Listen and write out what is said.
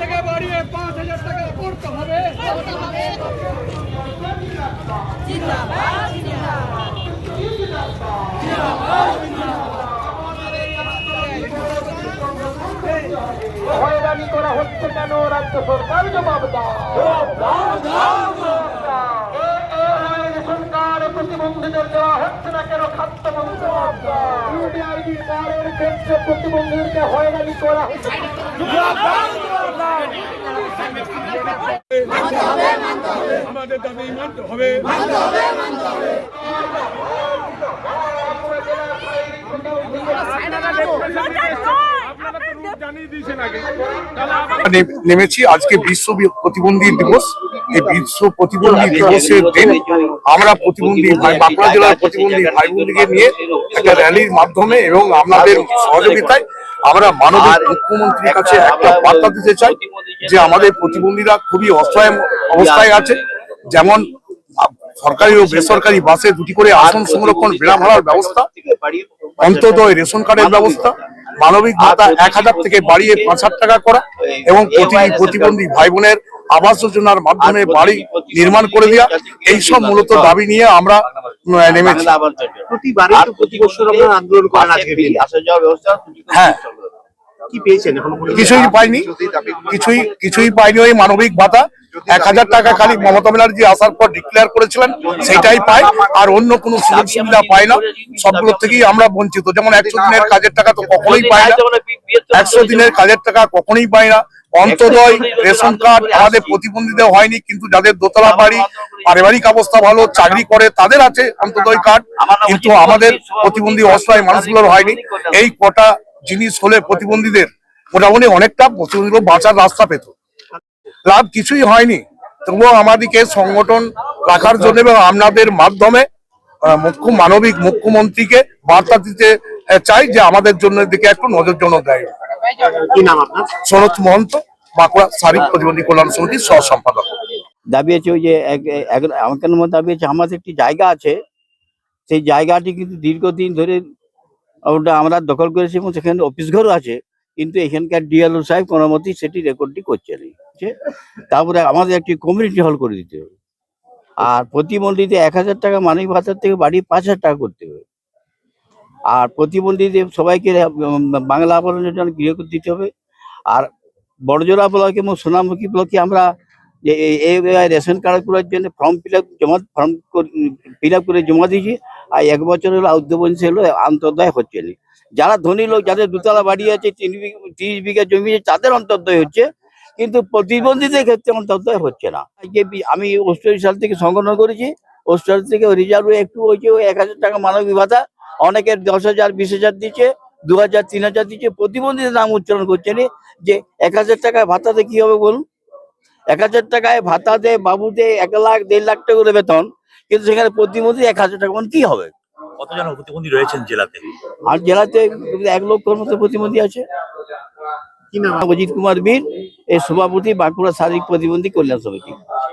টাকা বাড়িয়ে পাঁচ হাজার টাকা করতে হবে হয়রানি করা হচ্ছে কেন? রাজ্য সরকার জবাব কার্ড প্রতিবন্ধীদের দেওয়া হচ্ছে না কেন? খাদ্য কার্ডের ক্ষেত্রে প্রতিবন্ধীদেরকে হয়রানি করা হচ্ছে। আমাদের দাবি মানতে হবে। আপনারা তো রুট জানিয়ে দিয়েছেন নেমেছি আজকে বিশ্ব প্রতিবন্ধী দিবস। এই বিশ্ব প্রতিবন্ধী দিবসের দিন আমরা প্রতিবন্ধী ভাই বাঁকুড়া জেলার প্রতিবন্ধী ভাই বোনদিকে নিয়ে একটা র্যালির মাধ্যমে এবং আপনাদের সহযোগিতায় আমরা মানবিক মুখ্যমন্ত্রীর কাছে একটা বার্তা দিতে চাই যে আমাদের প্রতিবন্ধীরা খুবই অসহায় অবস্থায় আছে। যেমন সরকারি ও বেসরকারি বাসে দুটি করে আসন সংরক্ষণ ভাড়ার ব্যবস্থা অন্তদয় রেশন কার্ডের ব্যবস্থা মানবিক ভাতা এক হাজার থেকে বাড়িয়ে পাঁচ হাজার টাকা করা এবং প্রতিটি প্রতিবন্ধী ভাই বোনের আবাস যোজনার মাধ্যমে বাড়ি নির্মাণ করে দেওয়া এইসব মূলত দাবি নিয়ে আমরা নেমেছি। প্রতি বছর আন্দোলন করেন হ্যাঁ। কি পেয়েছেন এখনও পর্যন্ত? কিছুই পাইনি। কিছুই কিছুই পাইনি ওই মানবিক ভাতা। এক হাজার টাকা খালি মমতা ব্যানার্জি আসার পর ডিক্লেয়ার করেছিলেন সেটাই পায় আর অন্য কোনো সুযোগ সুবিধা পায় না। সবগুলো থেকেই আমরা বঞ্চিত। যেমন একশো দিনের কাজের টাকা তো কখনোই পায় না। একশো দিনের কাজের টাকা কখনোই পায় না। অন্তদয় রেশন কার্ড আমাদের প্রতিবন্ধীদের হয়নি কিন্তু যাদের দোতলা বাড়ি পারিবারিক অবস্থা ভালো চাকরি করে তাদের আছে অন্তদয় কার্ড। কিন্তু আমাদের প্রতিবন্ধী অসহায় মানুষগুলোর হয়নি। এই কটা জিনিস হলে প্রতিবন্ধীদের মোটামুটি অনেকটা প্রতিবন্ধীগুলো বাঁচার রাস্তা পেত। লাভ কিছুই হয়নি। তবুও আমাদেরকে সংগঠন রাখার জন্য এবং আপনাদের মাধ্যমে মুখ্য মানবিক মুখ্যমন্ত্রীকে বার্তা দিতে চাই যে আমাদের জন্য দিকে একটু নজর জন্য দেয় শরৎ মহন্ত বাঁকুড়া শারীরিক প্রতিবন্ধী কল্যাণ সমিতির সহ সম্পাদক দাবি আছে ওই যে আমাদের দাবি আছে আমাদের একটি জায়গা আছে। সেই জায়গাটি কিন্তু দীর্ঘদিন ধরে ওটা আমরা দখল করেছি এবং সেখানে অফিস ঘরও আছে। কিন্তু এখানকার ডিএলও সাহেব কোনো মতেই সেটি রেকর্ডটি করছে না। তারপরে আমাদের একটি কমিউনিটি হল করে দিতে হবে। আর প্রতিবন্ধীদের এক হাজার টাকা মানবিক ভাতার থেকে বাড়ি পাঁচ হাজার টাকা করতে হবে। আর প্রতিবন্ধীদের সবাইকে বাংলা আবরণের জন্য গৃহ দিতে হবে। আর বড়জোড়া ব্লকে এবং সোনামুখী ব্লকে আমরা রেশন কার্ড জন্য ফর্ম ফিল আপ জমা ফর্ম ফিল আপ করে জমা দিয়েছি। আর এক বছর হলো উদ্যোবংশী হলো আন্তর্দায় হচ্ছে না। যারা ধনী লোক, যাদের দুতলা বাড়ি আছে, তিন তিরিশ বিঘা জমি আছে, তাদের অন্তর্দয় হচ্ছে। কিন্তু প্রতিবন্ধীদের ক্ষেত্রে অন্তর্দয় হচ্ছে না। যে আমি অষ্টআশি সাল থেকে সংগঠন করেছি। অষ্টআশি থেকে রিজার্ভ একটু হয়েছে, ওই এক হাজার টাকা মানবিক ভাতা। অনেকের দশ হাজার, বিশ হাজার দিচ্ছে, দু হাজার, তিন হাজার দিচ্ছে। প্রতিবন্ধীদের নাম উচ্চারণ করছে না। যে এক হাজার টাকায় ভাতাতে কি হবে বলুন? এক হাজার টাকায় ভাতা দেয় বাবুতে এক লাখ, দেড় লাখ টাকা করে বেতন, কিন্তু সেখানে প্রতিবন্ধী এক হাজার টাকা মানে কি হবে? কতজন প্রতিবন্ধী রয়েছেন জেলাতে? আর জেলাতে এক লক্ষর মতো প্রতিবন্ধী আছে। কি নাম? অজিত কুমার বীর এই সভাপতি বাঁকুড়া শারীরিক প্রতিবন্ধী কল্যাণ সমিতি।